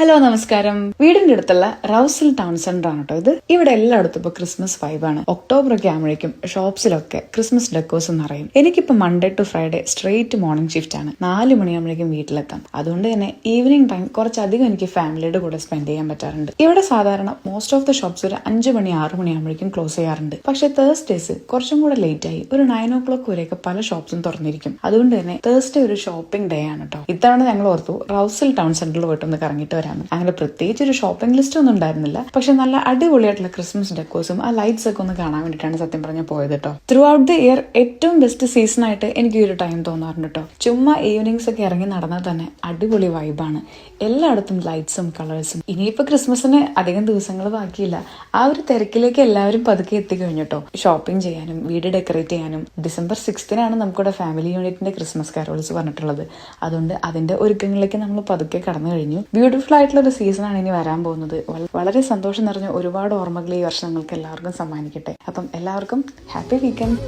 Hello നമസ്കാരം. വീടിന്റെ അടുത്തുള്ള റൗസൽ ടൗൺ സെന്റർ ആണ് കേട്ടോ ഇത്. ഇവിടെ എല്ലായിടത്തും ഇപ്പൊ ക്രിസ്മസ് വൈബാണ് ഒക്ടോബർ ഒക്കെ ആകുമ്പോഴേക്കും ഷോപ്സിലൊക്കെ ക്രിസ്മസ് ഡെക്കോസ് എന്ന് പറയും. എനിക്കിപ്പോ Monday to Friday straight morning shift ആണ്. നാല് മണിയാകുമ്പോഴേക്കും വീട്ടിലെത്താം. അതുകൊണ്ട് തന്നെ ഈവനിങ് ടൈം കുറച്ചധികം എനിക്ക് ഫാമിലിയുടെ കൂടെ സ്പെൻഡ് ചെയ്യാൻ പറ്റാറുണ്ട്. ഇവിടെ സാധാരണ മോസ്റ്റ് ഓഫ് ദ ഷോപ്സ് ഒരു അഞ്ച് മണി ആറ് മണിയാകുമ്പോഴേക്കും ക്ലോസ് ചെയ്യാറുണ്ട്. പക്ഷെ തേഴ്സ്ഡേസ് കുറച്ചും കൂടെ ലേറ്റ് ആയി. ഒരു നയൻ ഓ ക്ലോക്ക് വരെയൊക്കെ പല ഷോപ്സും തുറന്നിരിക്കും. അതുകൊണ്ട് തന്നെ തേഴ്സ്ഡേ ഒരു ഷോപ്പിംഗ് ഡേ ആണ് കേട്ടോ. ഇത്തവണ ഞങ്ങൾ ഓർത്തു റൗസൽ ടൗൺ സെന്ററിൽ പോയിട്ടൊന്ന് കറങ്ങിയിട്ട് വരാമെന്ന് അങ്ങനെ പ്രത്യേകിച്ച് ഒരു ഷോപ്പിംഗ് ലിസ്റ്റ് ഒന്നും ഉണ്ടായിരുന്നില്ല. പക്ഷെ നല്ല അടിപൊളിയായിട്ടുള്ള ക്രിസ്മസ് ഡെക്കോസും ആ ലൈറ്റ്സ് ഒക്കെ ഒന്ന് കാണാൻ വേണ്ടിയിട്ടാണ് സത്യം പറഞ്ഞാൽ പോയത് കേട്ടോ ത്രൂ ഔട്ട് ദി ഇയർ ഏറ്റവും ബെസ്റ്റ് സീസൺ ആയിട്ട് എനിക്ക് ഈ ഒരു ടൈം തോന്നാറുണ്ട് കേട്ടോ ചുമ്മാ ഈവനിങ്സ് ഒക്കെ ഇറങ്ങി നടന്നാൽ തന്നെ അടിപൊളി വൈബാണ് എല്ലായിടത്തും ലൈറ്റ്സും കളേഴ്സും ഇനിയിപ്പോ ക്രിസ്മസിന് അധികം ദിവസങ്ങൾ ബാക്കിയില്ല. ആ ഒരു തിരക്കിലേക്ക് എല്ലാവരും പതുക്കെ എത്തിക്കഴിഞ്ഞു കേട്ടോ ഷോപ്പിംഗ് ചെയ്യാനും വീട് ഡെക്കറേറ്റ് ചെയ്യാനും. ഡിസംബർ സിക്സ്തിനാണ് നമുക്കിവിടെ ഫാമിലി യൂണിറ്റിന്റെ ക്രിസ്മസ് കാരോൾസ് പറഞ്ഞിട്ടുള്ളത്. അതുകൊണ്ട് അതിന്റെ ഒരുക്കങ്ങളിലേക്ക് നമ്മൾ പതുക്കെ കടന്നു കഴിഞ്ഞു. ബ്യൂട്ടിഫുൾ ആയിട്ടുള്ള ഒരു സീസണാണ് ഇനി വരാൻ പോകുന്നത്. വളരെ സന്തോഷം നിറഞ്ഞ ഒരുപാട് ഓർമ്മകൾ ഈ വർഷം നിങ്ങൾക്ക് എല്ലാവർക്കും സമ്മാനിക്കട്ടെ. അപ്പം എല്ലാവർക്കും ഹാപ്പി വീക്കെൻഡ്